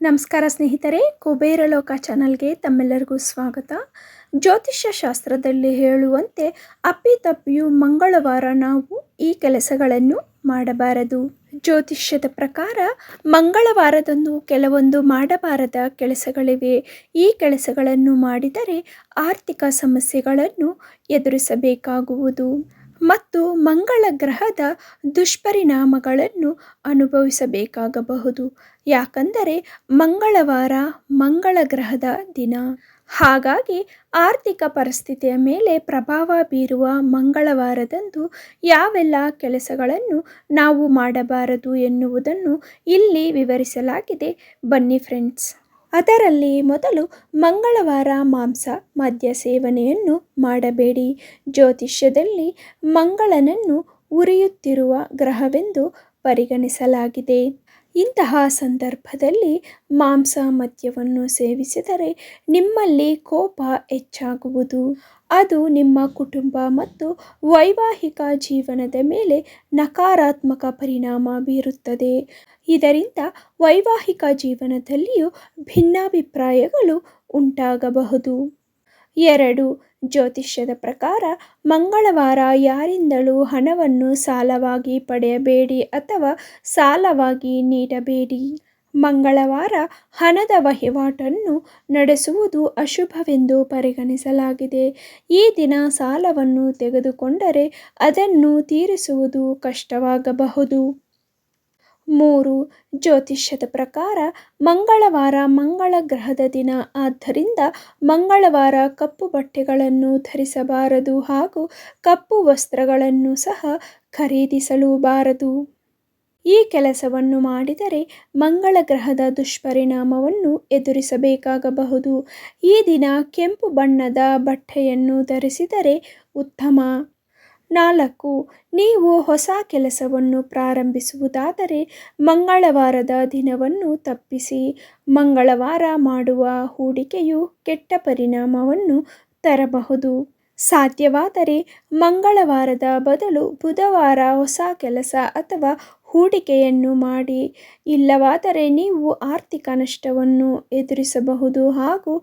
ನಮಸ್ಕಾರ ಸ್ನೇಹಿತರೆ, ಕುಬೇರ ಲೋಕ ಚಾನಲ್ಗೆ ತಮ್ಮೆಲ್ಲರಿಗೂ ಸ್ವಾಗತ. ಜ್ಯೋತಿಷ್ಯ ಶಾಸ್ತ್ರದಲ್ಲಿ ಹೇಳುವಂತೆ ಅಪ್ಪಿತಪ್ಪಿಯು ಮಂಗಳವಾರ ನಾವು ಈ ಕೆಲಸಗಳನ್ನು ಮಾಡಬಾರದು. ಜ್ಯೋತಿಷ್ಯದ ಪ್ರಕಾರ ಮಂಗಳವಾರದಂದು ಕೆಲವೊಂದು ಮಾಡಬಾರದ ಕೆಲಸಗಳಿವೆ. ಈ ಕೆಲಸಗಳನ್ನು ಮಾಡಿದರೆ ಆರ್ಥಿಕ ಸಮಸ್ಯೆಗಳನ್ನು ಎದುರಿಸಬೇಕಾಗುವುದು. ಮತ್ತು ಮಂಗಳ ಗ್ರಹದ ದುಷ್ಪರಿಣಾಮಗಳನ್ನು ಅನುಭವಿಸಬೇಕಾಗಬಹುದು. ಯಾಕಂದರೆ ಮಂಗಳವಾರ ಮಂಗಳ ಗ್ರಹದ ದಿನ. ಹಾಗಾಗಿ ಆರ್ಥಿಕ ಪರಿಸ್ಥಿತಿಯ ಮೇಲೆ ಪ್ರಭಾವ ಬೀರುವ ಮಂಗಳವಾರದಂದು ಯಾವೆಲ್ಲ ಕೆಲಸಗಳನ್ನು ನಾವು ಮಾಡಬಾರದು ಎನ್ನುವುದನ್ನು ಇಲ್ಲಿ ವಿವರಿಸಲಾಗಿದೆ. ಬನ್ನಿ ಫ್ರೆಂಡ್ಸ್ ಅದರಲ್ಲಿ ಮೊದಲು ಮಂಗಳವಾರ ಮಾಂಸ ಮದ್ಯ ಸೇವನೆಯನ್ನು ಮಾಡಬೇಡಿ. ಜ್ಯೋತಿಷ್ಯದಲ್ಲಿ ಮಂಗಳನನ್ನು ಉರಿಯುತ್ತಿರುವ ಗ್ರಹವೆಂದು ಪರಿಗಣಿಸಲಾಗಿದೆ. ಇಂತಹ ಸಂದರ್ಭದಲ್ಲಿ ಮಾಂಸ ಮದ್ಯವನ್ನು ಸೇವಿಸಿದರೆ ನಿಮ್ಮಲ್ಲಿ ಕೋಪ ಹೆಚ್ಚಾಗುವುದು. ಅದು ನಿಮ್ಮ ಕುಟುಂಬ ಮತ್ತು ವೈವಾಹಿಕ ಜೀವನದ ಮೇಲೆ ನಕಾರಾತ್ಮಕ ಪರಿಣಾಮ ಬೀರುತ್ತದೆ. ಇದರಿಂದ ವೈವಾಹಿಕ ಜೀವನದಲ್ಲಿಯೂ ಭಿನ್ನಾಭಿಪ್ರಾಯಗಳು ಉಂಟಾಗಬಹುದು. ಎರಡು. ಜ್ಯೋತಿಷ್ಯದ ಪ್ರಕಾರ, ಮಂಗಳವಾರ ಯಾರಿಂದಲೂ ಹಣವನ್ನು ಸಾಲವಾಗಿ ಪಡೆಯಬೇಡಿ ಅಥವಾ ಸಾಲವಾಗಿ ನೀಡಬೇಡಿ. ಮಂಗಳವಾರ ಹಣದ ವಹಿವಾಟನ್ನು ನಡೆಸುವುದು ಅಶುಭವೆಂದು ಪರಿಗಣಿಸಲಾಗಿದೆ. ಈ ದಿನ ಸಾಲವನ್ನು ತೆಗೆದುಕೊಂಡರೆ ಅದನ್ನು ತೀರಿಸುವುದು ಕಷ್ಟವಾಗಬಹುದು. ಮೂರು ಜ್ಯೋತಿಷ್ಯದ ಪ್ರಕಾರ ಮಂಗಳವಾರ ಮಂಗಳ ಗ್ರಹದ ದಿನ. ಆದ್ದರಿಂದ ಮಂಗಳವಾರ ಕಪ್ಪು ಬಟ್ಟೆಗಳನ್ನು ಧರಿಸಬಾರದು ಹಾಗೂ ಕಪ್ಪು ವಸ್ತ್ರಗಳನ್ನು ಸಹ ಖರೀದಿಸಲು ಬಾರದು. ಈ ಕೆಲಸವನ್ನು ಮಾಡಿದರೆ ಮಂಗಳ ಗ್ರಹದ ದುಷ್ಪರಿಣಾಮವನ್ನು ಎದುರಿಸಬೇಕಾಗಬಹುದು. ಈ ದಿನ ಕೆಂಪು ಬಣ್ಣದ ಬಟ್ಟೆಯನ್ನು ಧರಿಸಿದರೆ ಉತ್ತಮ. ನಾಲ್ಕು, ನೀವು ಹೊಸ ಕೆಲಸವನ್ನು ಪ್ರಾರಂಭಿಸುವುದಾದರೆ ಮಂಗಳವಾರದ ದಿನವನ್ನು ತಪ್ಪಿಸಿ, ಮಂಗಳವಾರ ಮಾಡುವ ಹೂಡಿಕೆಯು ಕೆಟ್ಟ ಪರಿಣಾಮವನ್ನು ತರಬಹುದು. ಸಾಧ್ಯವಾದರೆ ಮಂಗಳವಾರದ ಬದಲು ಬುಧವಾರ ಹೊಸ ಕೆಲಸ ಅಥವಾ ಹೂಡಿಕೆಯನ್ನು ಮಾಡಿ, ಇಲ್ಲವಾದರೆ ನೀವು ಆರ್ಥಿಕ ನಷ್ಟವನ್ನು ಎದುರಿಸಬಹುದು ಹಾಗೂ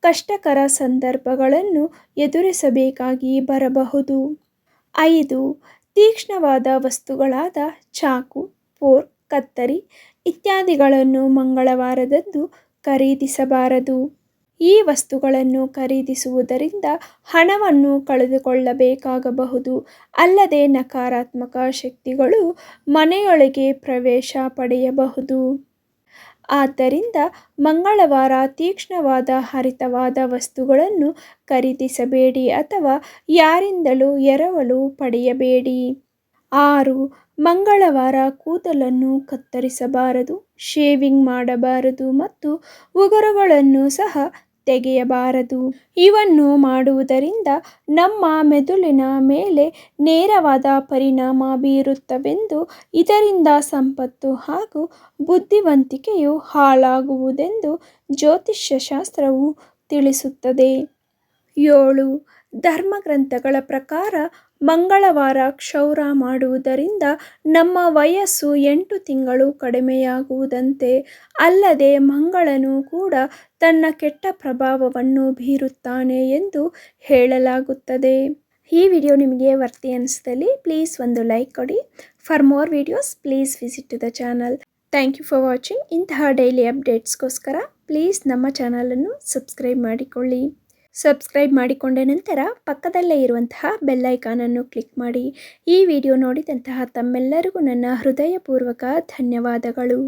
ಕಷ್ಟಕರ ಸಂದರ್ಭಗಳನ್ನು ಎದುರಿಸಬೇಕಾಗಿ ಬರಬಹುದು. ಐದು ತೀಕ್ಷ್ಣವಾದ ವಸ್ತುಗಳಾದ ಚಾಕು, ಫೋರ್ಕ್, ಕತ್ತರಿ ಇತ್ಯಾದಿಗಳನ್ನು ಮಂಗಳವಾರದಂದು ಖರೀದಿಸಬಾರದು. ಈ ವಸ್ತುಗಳನ್ನು ಖರೀದಿಸುವುದರಿಂದ ಹಣವನ್ನು ಕಳೆದುಕೊಳ್ಳಬೇಕಾಗಬಹುದು. ಅಲ್ಲದೆ ನಕಾರಾತ್ಮಕ ಶಕ್ತಿಗಳು ಮನೆಯೊಳಗೆ ಪ್ರವೇಶ ಪಡೆಯಬಹುದು. ಆದ್ದರಿಂದ ಮಂಗಳವಾರ ತೀಕ್ಷ್ಣವಾದ ಹರಿತವಾದ ವಸ್ತುಗಳನ್ನು ಖರೀದಿಸಬೇಡಿ ಅಥವಾ ಯಾರಿಂದಲೂ ಎರವಲು ಪಡೆಯಬೇಡಿ. ಆರು, ಮಂಗಳವಾರ ಕೂದಲನ್ನು ಕತ್ತರಿಸಬಾರದು, ಶೇವಿಂಗ್ ಮಾಡಬಾರದು ಮತ್ತು ಉಗುರುಗಳನ್ನು ಸಹ ತೆಗೆಯಬಾರದು. ಇವನ್ನು ಮಾಡುವುದರಿಂದ ನಮ್ಮ ಮೆದುಳಿನ ಮೇಲೆ ನೇರವಾದ ಪರಿಣಾಮ ಬೀರುತ್ತವೆಂದು ಇದರಿಂದ ಸಂಪತ್ತು ಹಾಗೂ ಬುದ್ಧಿವಂತಿಕೆಯು ಹಾಳಾಗುವುದೆಂದು ಜ್ಯೋತಿಷ್ಯ ಶಾಸ್ತ್ರವು ತಿಳಿಸುತ್ತದೆ. ಏಳು. ಧರ್ಮಗ್ರಂಥಗಳ ಪ್ರಕಾರ ಮಂಗಳವಾರ ಕ್ಷೌರ ಮಾಡುವುದರಿಂದ ನಮ್ಮ ವಯಸ್ಸು ಎಂಟು ತಿಂಗಳು ಕಡಿಮೆಯಾಗುವುದಂತೆ ಅಲ್ಲದೆ ಮಂಗಳನು ಕೂಡ ತನ್ನ ಕೆಟ್ಟ ಪ್ರಭಾವವನ್ನು ಬೀರುತ್ತಾನೆ ಎಂದು ಹೇಳಲಾಗುತ್ತದೆ. ಈ ವಿಡಿಯೋ ನಿಮಗೆ ವರ್ತಿ ಅನಿಸಿದಲ್ಲಿ ಪ್ಲೀಸ್ ಒಂದು ಲೈಕ್ ಕೊಡಿ. For more videos please visit to the channel. Thank you for watching. ಇಂತಹ ಡೈಲಿ ಅಪ್ಡೇಟ್ಸ್ಗೋಸ್ಕರ ಪ್ಲೀಸ್ ನಮ್ಮ ಚಾನಲನ್ನು ಸಬ್ಸ್ಕ್ರೈಬ್ ಮಾಡಿಕೊಳ್ಳಿ. ಸಬ್ಸ್ಕ್ರೈಬ್ ಮಾಡಿಕೊಂಡ ನಂತರ ಪಕ್ಕದಲ್ಲೇ ಇರುವಂತಹ ಬೆಲ್ಲೈಕಾನನ್ನು ಕ್ಲಿಕ್ ಮಾಡಿ. ಈ ವಿಡಿಯೋ ನೋಡಿದಂತಹ ತಮ್ಮೆಲ್ಲರಿಗೂ ನನ್ನ ಹೃದಯಪೂರ್ವಕ ಧನ್ಯವಾದಗಳು.